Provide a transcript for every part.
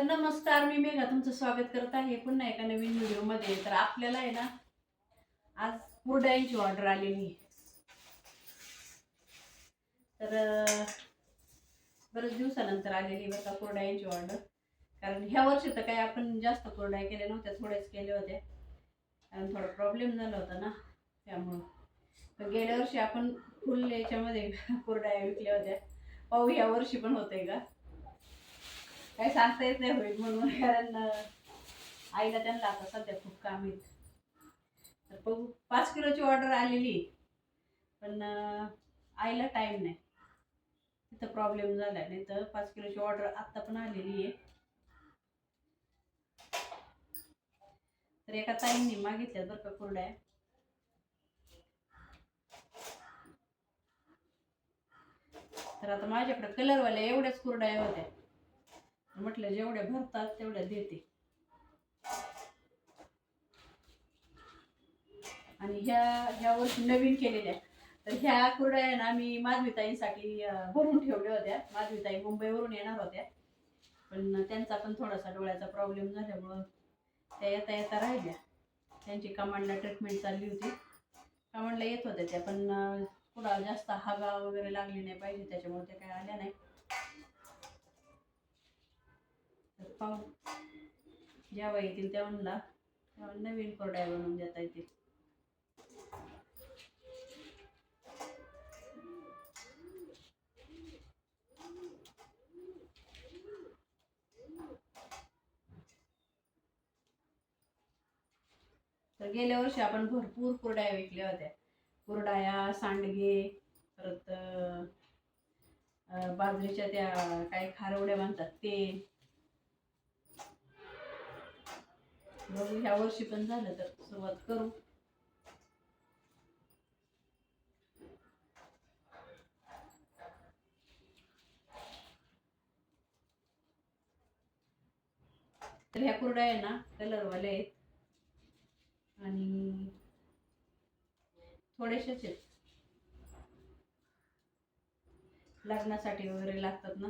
तर नमस्कार मी मेघा तुमचं स्वागत करत आहे पुन्हा एका नवीन व्हिडिओमध्ये. तर आपल्याला आहे ना आज कुरड्यांची ऑर्डर आलेली तर बरेच दिवसानंतर आलेली आहे बरं का कुरड्यांची ऑर्डर कारण ह्या वर्षी तर काही आपण जास्त कुरड्या केल्या नव्हत्या थोड्याच केल्या होत्या. कारण थोडा प्रॉब्लेम झाला होता ना त्यामुळं. तर गेल्या वर्षी आपण फुल याच्यामध्ये कुरड्या विकल्या होत्या. पाहू ह्या वर्षी पण होतंय का? काही सांगता येत नाही होईल म्हणून कारण आईला त्यांना आता सध्या खूप काम आहेत. तर बघू पाच किलोची ऑर्डर आलेली आहे. पण आईला टाईम नाही. तिथं प्रॉब्लेम झाला नाही तर पाच किलोची ऑर्डर आत्ता पण आलेली आहे. तर एका ताईंनी मागितल्या बरं का कुरड्या. तर आता माझ्याकडे कलरवाल्या एवढ्याच कुरड्या होत्या. म्हटलं जेवढ्या भरतात तेवढ्या देते. आणि ह्या ह्या वर्षी नवीन केलेल्या. तर ह्या कुरड्या आहे ना मी माधवीताईंसाठी भरून ठेवल्या होत्या. माधवीताई मुंबईवरून येणार होत्या. पण त्यांचा पण थोडासा डोळ्याचा प्रॉब्लेम झाल्यामुळं त्या येता येता राहिल्या. त्यांची कमांडला ट्रीटमेंट चालली होती. कमांडला येत होत्या त्या पण अं, जास्त हागा वगैरे लागली नाही पाहिजे त्याच्यामुळे त्या काय आल्या नाही. तर पाहू. जेव्हा येतील तेव्हा तेव्हा नवीन कोरड्या बनवून देता येतील. तर गेल्या वर्षी आपण भरपूर कुरडाया विकल्या होत्या. कुरडाया सांडगे परत बाजरीच्या त्या काही खारवड्या म्हणतात ते. बघू ह्या वर्षी पण झालं तर सुरुवात करू. तर ह्या कुरड्या आहे ना कलरवाले आहेत. आणि थोडेसेच आहेत. लग्नासाठी वगैरे लागतात ना.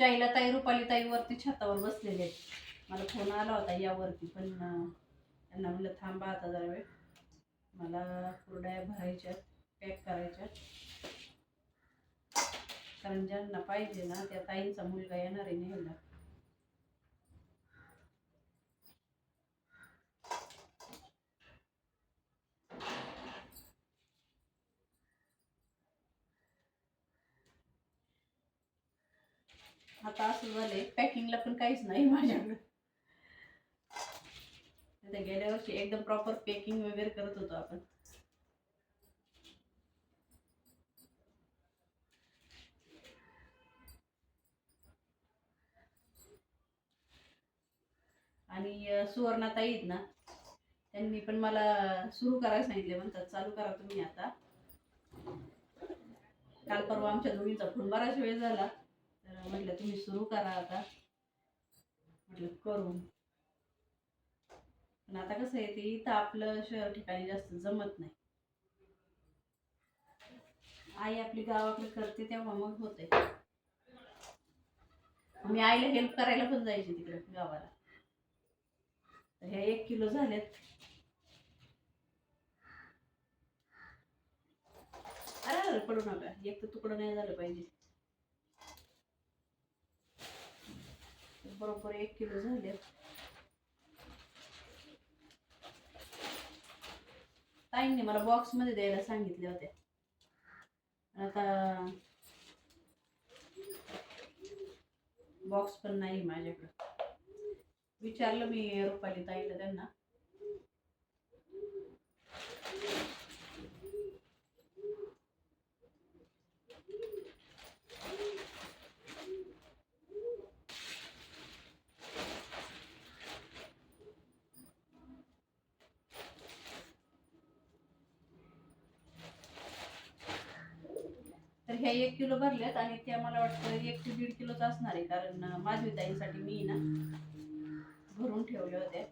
ताई रुपाली ताई वरती छतावर बसलेले आहेत. मला फोन आला होता यावरती पण त्यांना म्हणलं थांबा आता जरा वेळ. मला कुरड्या भरायच्या पॅक करायच्या कारण ज्यांना पाहिजे ना त्या ताईंचा मुलगा येणार आहे न्यायला आता असं झालंय. पॅकिंगला पण काहीच नाही माझ्याकडं. आता गेल्या वर्षी एकदम प्रॉपर पॅकिंग वगैरे करत होतो आपण. आणि सुवर्णाताई आहेत ना त्यांनी पण मला सुरू करायला सांगितले म्हणतात चालू करा तुम्ही आता. काल परवा आमच्या दोघींचा फोन बराच वेळ झाला. तर म्हटलं तुम्ही सुरू करा आता. म्हटलं करू. पण आता कसं आहे ते इथं आपलं शहर ठिकाणी जास्त जमत नाही. आई आपली गावाकडे करते तेव्हा मग होते मी आईला हेल्प करायला पण जायचे तिकडे गावाला. तर ह्या एक किलो झालेत अरे अरे पडू नका. एक तर तुकडं नाही झालं पाहिजे. बरोबर एक किलो झाले. ताईंनी मला बॉक्समध्ये द्यायला सांगितल्या होत्या. आता बॉक्स पण नाही माझ्याकडं. विचारलं मी रुपाली ताईला त्यांना. ह्या एक किलो भरल्यात आणि त्या मला वाटतं एक ते दीड किलोच असणार आहे कारण अं, माझी ताईंसाठी मी ना भरून ठेवल्या होत्या.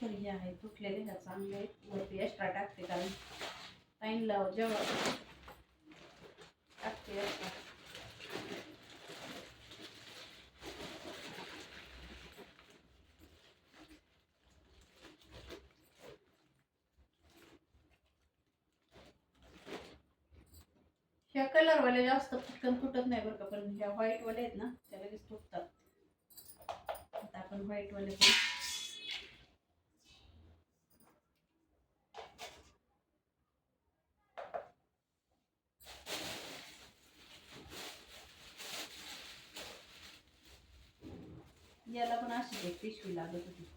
तर हे आहे तुटलेले ह्या चांगले आहेत वरती एक्स्ट्रा टाकते कारण टाईमला जेव्हा टाकते एक्स्ट्रा ह्या कलरवाले जास्त फुटकन तुटत नाही बरं का पण ह्या व्हाईटवाले आहेत ना त्या लगेच तुटतात. आता आपण व्हाईटवाले पण याला पण अशीच एक पिशवी लागत होती.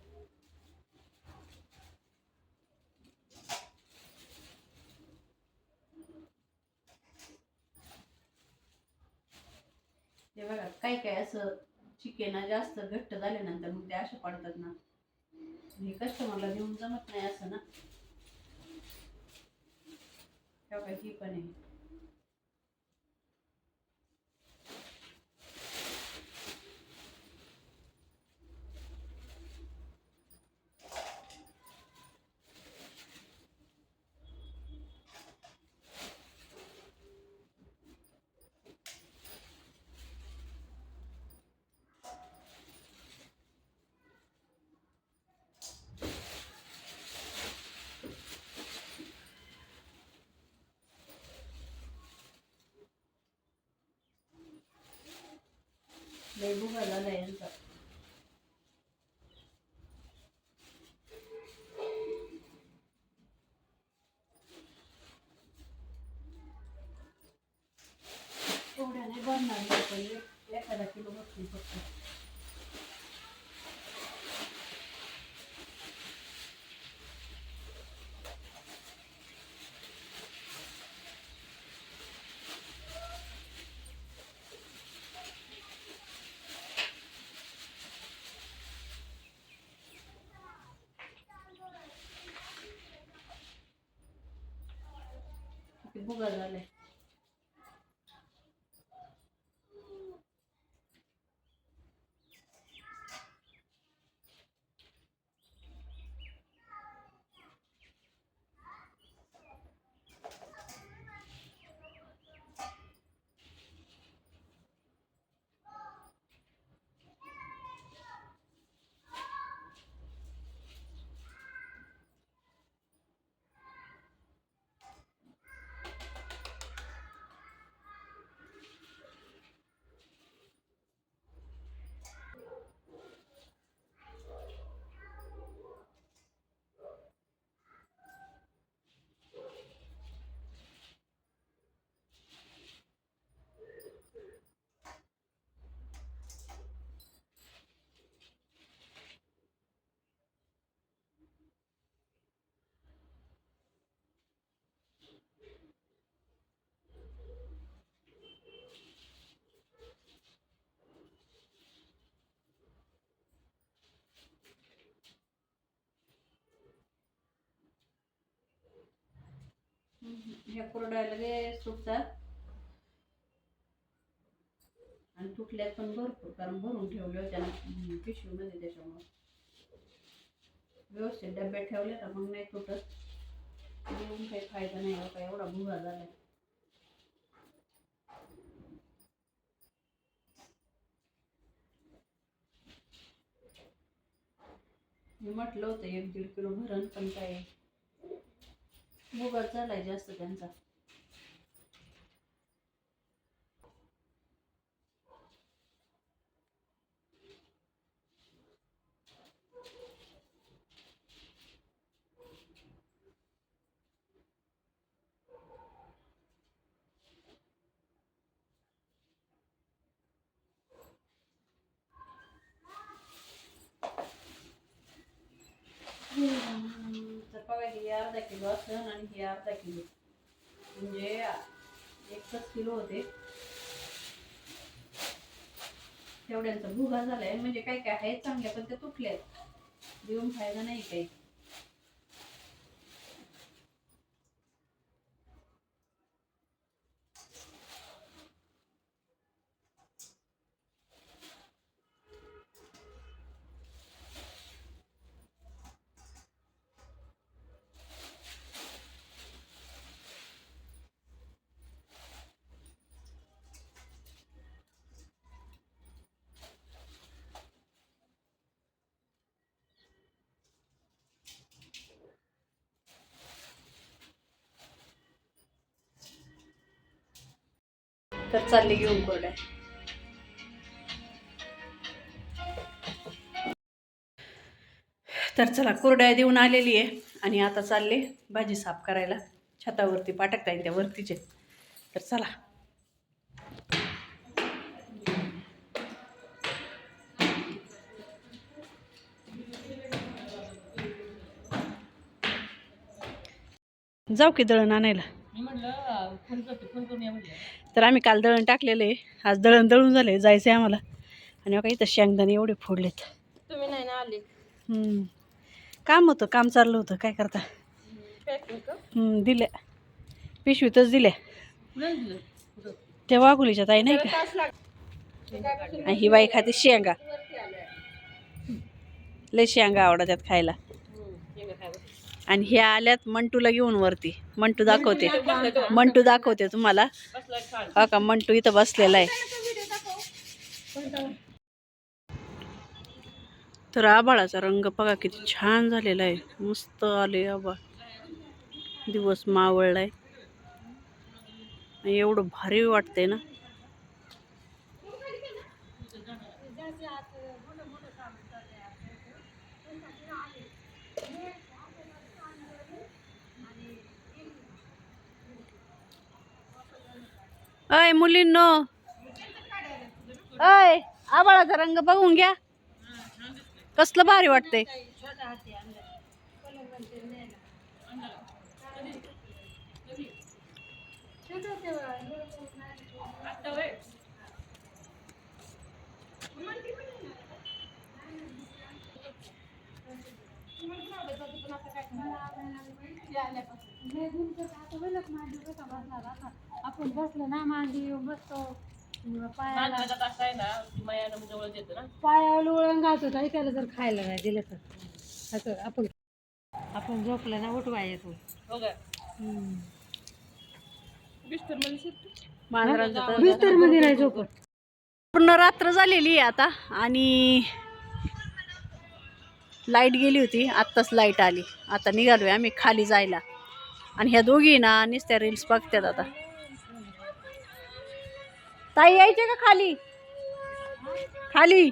ते बघा काय काय असं चिकेना जास्त घट्ट झाल्यानंतर मग ते असे पडतात ना. हे कस्टमरला घेऊन जमत नाही असं ना. ही पण आहे. पण आहे लय बुगा झाला यांचा एवढ्या किती बुगा झालाय ह्या कोरड्या लगेच सुटतात आणि तुटल्यात पण भरपूर कारण भरून ठेवले होते ना पिशवीमध्ये त्याच्यामुळे. व्यवस्थित डब्यात ठेवले तर मग नाही तुटत. देऊन काही फायदा नाही हो एवढा भुगा झाला मी म्हटलं होतं एक दीड किलो भरण पण काय भुगाच झालाय जास्त त्यांचा तर बघा ही अर्धा किलो असं आणि हे अर्धा किलो. म्हणजे एकच किलो होते. तेवढ्यांचा भुगा झालाय. म्हणजे काय काय आहे चांगल्या पण त्या तुटल्यात. देऊन फायदा नाही काही. तर चालले घेऊन कोरड्या तर चला कोरड्या देऊन आलेली आहे आणि आता चालले भाजी साफ करायला. छतावरती पाटकता येईल त्या वरतीचे. तर चला. जाऊ की दळण आणायला. तर आम्ही काल दळण टाकलेलं. आहे आज दळण दळून झाले जायचं आहे आम्हाला. आणि बघा इथं शेंगदाणे एवढे फोडलेत. तुम्ही नाही ना आले? हम्म. काम होतं काम चाललं होतं. काय करता? दिल्या. पिशवीतच दिल्या. त्या वाघुलीच्या ताई नाही का? आणि ही बाई खाते शेंगा. लय शेंगा आवडतात खायला. आणि ह्या आल्यात मंटूला घेऊन वरती. मंटू दाखवते. मंटू दाखवते तुम्हाला. हा का मंटू इथं बसलेला आहे. तर आबाळाचा रंग बघा किती छान झालेला आहे. मस्त आले आबाळ. दिवस मावळलाय. एवढं भारी वाटतंय ना. अय मुलींनो. अय आबाळाचा रंग बघून घ्या. कसलं भारी वाटतंय. आपण बसलो ना मांडी बसतो. पायाला आहे ना मायानं ना. पायाला वळण घालतो ऐकायला जर खायला नाही दिलं तर. असं आपण आपण झोपलं ना उठवा येतो. हो का? बिस्तरमध्ये बिस्तरमध्ये नाही झोपत. पूर्ण रात्र झालेली आहे आता. आणि लाइट गेली होती. आत्ताच लाइट आली. आता निघालोय आम्ही खाली जायला. आणि ह्या दोघी ना नुसत्या रील्स बघतात आता. ताई यायचे का खाली? खाली.